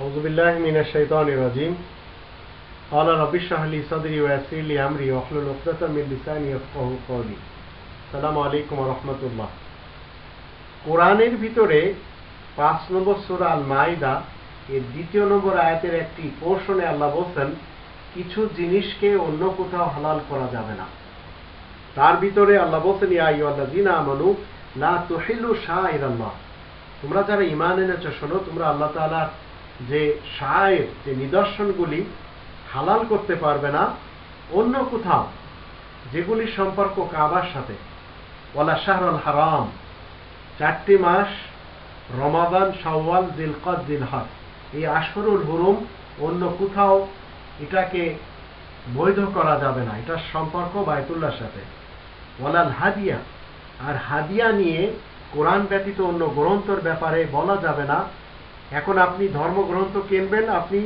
أعوذ بالله من الشيطان الرجيم قال رب اشرح لي صدري ويسر لي أمري واحلل عقدة من لساني يفقهوا قولي السلام عليكم ورحمة الله কোরআনের ভিতরে পাঁচ নম্বর সূরা আল মাইদা এর দ্বিতীয় নম্বর আয়াতের একটি পোর্শনে আল্লাহ বলছেন কিছু জিনিসকে অন্য কোথাও হালাল করা যাবে না তার ভিতরে আল্লাহ বলছেন ইয়া আইয়ুহাল্লাযীনা আমানু লা তুহিল্লু শাআইরাল্লাহ তোমরা যারা ঈমান এনেছো শোনো তোমরা আল্লাহ তাআলার যে শায়ের যে নিদর্শনগুলি হালাল করতে পারবে না, অন্য কোথাও, যেগুলি সম্পর্ক কাবার সাথে। ওয়ালা শাহরুল হারাম, চারটি মাস, রমাদান, শাওয়াল জিলকদ জিলহজ এই আশরুল হুরুম অন্য কোথাও এটাকে বৈধ করা যাবে না, এটার সম্পর্ক বায়তুল্লাহর সাথে। ওয়ালাল হাদিয়া, আর হাদিয়া নিয়ে কোরআন ব্যতীত অন্য গ্রন্থর ব্যাপারে বলা যাবে না এখন আপনি ধর্মগ্রন্থ কিনবেন, আপনি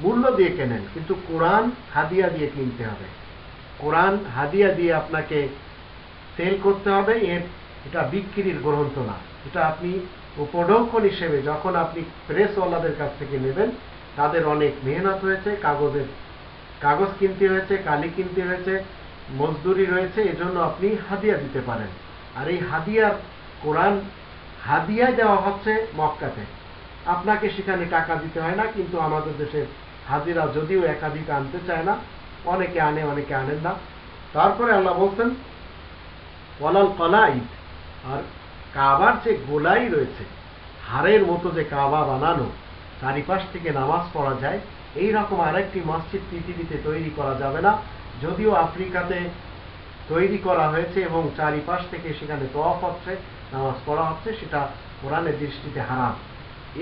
মূল্য দিয়ে কেনেন, কিন্তু কোরআন হাদিয়া দিয়ে কিনতে হবে। কোরআন হাদিয়া দিয়ে আপনাকে সেল করতে হবে, এর এটা বিক্রির গ্রন্থ না। এটা আপনি উপঢৌকন হিসেবে যখন আপনি প্রেসওয়ালাদের কাছ থেকে নেবেন, তাদের অনেক মেহনত হয়েছে, কাগজের কাগজ কিনতে হয়েছে, কালি কিনতে হয়েছে, মজদুরি রয়েছে, এজন্য আপনি হাদিয়া দিতে পারেন। আর এই হাদিয়ার কোরআন হাদিয়া দেওয়া হচ্ছে মক্কাতে। আপনাকে সেখানে টাকা দিতে হয় না, কিন্তু আমাদের দেশের হাজিরা যদিও একাধিক আনতে চায় না, অনেকে আনে, অনেকে আনেন না। তারপরে আল্লাহ বলছেন, ওয়ালাল কলাইদ আর কাবার যে গোলাই রয়েছে, হাড়ের মতো যে কাবা বানানো, চারিপাশ থেকে নামাজ পড়া যায় এই রকম আরেকটি মসজিদ পৃথিবীতে তৈরি করা যাবে না। যদিও আফ্রিকাতে তৈরি করা হয়েছে এবং চারিপাশ থেকে সেখানে তোয়াফ হচ্ছে, নামাজ পড়া হচ্ছে, সেটা কোরআনের দৃষ্টিতে হারাম।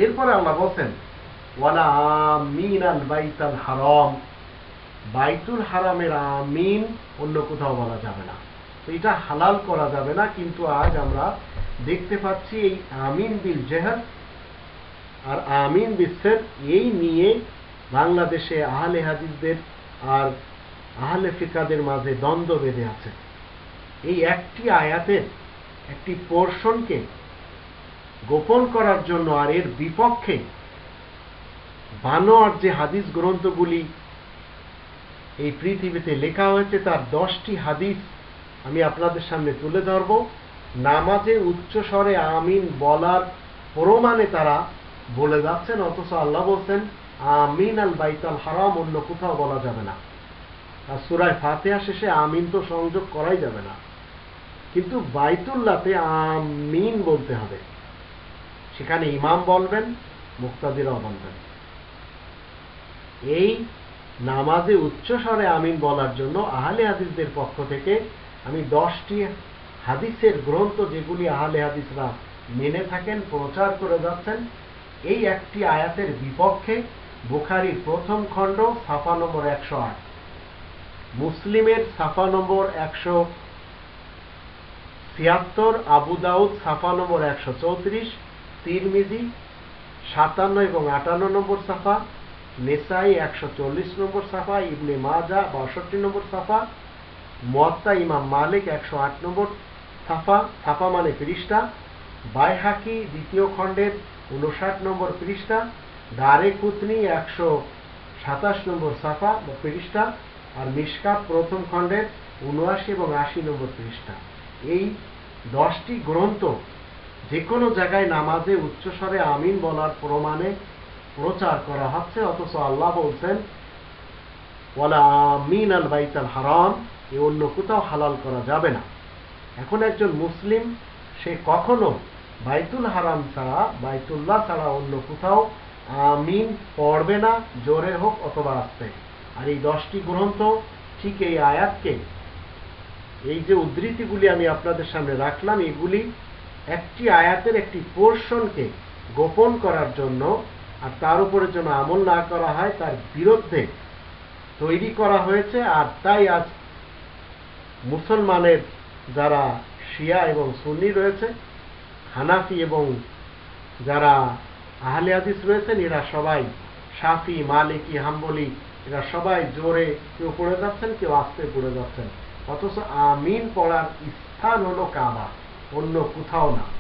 এরপরে আল্লাহ বলছেন, ওয়ালা আমিন আল বাইতাল হারাম। বাইতুল হারামের আমিন অন্য কোথাও বলা যাবে না। তো এটা হালাল করা যাবে না, কিন্তু আজ আমরা দেখতে পাচ্ছি এই আমিন বিল জেহাদ আর আমিন বিশ্বের এই নিয়ে বাংলাদেশে আহলে হাদিসদের আর আহলে ফিকাদের মাঝে দ্বন্দ্ব বেঁধে আছে। এই একটি আয়াতের একটি পোর্শনকে গোপন করার জন্য আর এর বিপক্ষে বানোয়ার যে হাদিস গ্রন্থগুলি এই পৃথিবীতে লেখা হয়েছে, তার দশটি হাদিস আমি আপনাদের সামনে তুলে ধরব। নামাজে উচ্চ স্বরে আমিন বলার প্রমাণে তারা বলে যাচ্ছেন, অথচ আল্লাহ বলছেন, আমিন আল বাইতাল হারাম, অন্য কোথাও বলা যাবে না। আর সুরায় ফাতেহা শেষে আমিন তো সংযোগ করাই যাবে না। কিন্তু বাইতুল্লাতে আমিন বলতে হবে। সেখানে ইমাম বলবেন, মুক্তাদিরাও বলবেন। এই নামাজে উচ্চ স্বরে আমিন বলার জন্য আহলে হাদিসদের পক্ষ থেকে আমি দশটি হাদিসের গ্রন্থ যেগুলি আহলে হাদিসরা মেনে থাকেন, প্রচার করে যাচ্ছেন, এই একটি আয়াতের বিপক্ষে বুখারির প্রথম খণ্ড, সাফা নম্বর একশো আট। মুসলিমের সাফা নম্বর একশো ছিয়াত্তর, আবু দাউদ সাফা নম্বর একশো চৌত্রিশ তিরমিজি সাতান্ন এবং আটান্ন নম্বর সাফা, নেসাই একশো চল্লিশ নম্বর সাফা, ইবনে মাজা বাষট্টি নম্বর সাফা মত্তা ইমাম মালিক একশো আট নম্বর সাফা সাফা মানে পৃষ্ঠা, বাইহাকি দ্বিতীয় খণ্ডের উনষাট নম্বর পৃষ্ঠা, দারে কুতনি একশো সাতাশ নম্বর সাফা পৃষ্ঠা আর মিসকাত প্রথম খণ্ডের উনআশি এবং আশি নম্বর পৃষ্ঠা। এই দশটি গ্রন্থ যে কোনো জায়গায় নামাজে উচ্চস্বরে আমিন বলার প্রমাণে প্রচার করা হচ্ছে, অথচ আল্লাহ বলছেন, ওয়ালা আমিন আল বাইতাল হারাম এ অন্য কোথাও হালাল করা যাবে না। এখন একজন মুসলিম, সে কখনো বাইতুল হারাম ছাড়া, বাইতুল্লাহ ছাড়া অন্য কোথাও আমিন পড়বে না, জোরে হোক অথবা আসতে। আর এই দশটি গ্রন্থ ঠিক এই আয়াতকে, এই যে উদ্ধৃতিগুলি আমি আপনাদের সামনে রাখলাম, এগুলি একটি আয়াতের একটি পোর্শনকে গোপন করার জন্য আর তার উপরে যেন আমল না করা হয়, তার বিরুদ্ধে তৈরি করা হয়েছে। আর তাই আজ মুসলমানের যারা শিয়া এবং সুন্নি রয়েছে, হানাফি এবং যারা আহলে হাদিস রয়েছেন, এরা সবাই সাফি মালিকি, হাম্বলি, এরা সবাই জোরে কেউ পড়ে যাচ্ছেন, কেউ আস্তে পড়ে যাচ্ছেন। অথচ আমিন পড়ার স্থান হলো কাবা। অন্য কোথাও না।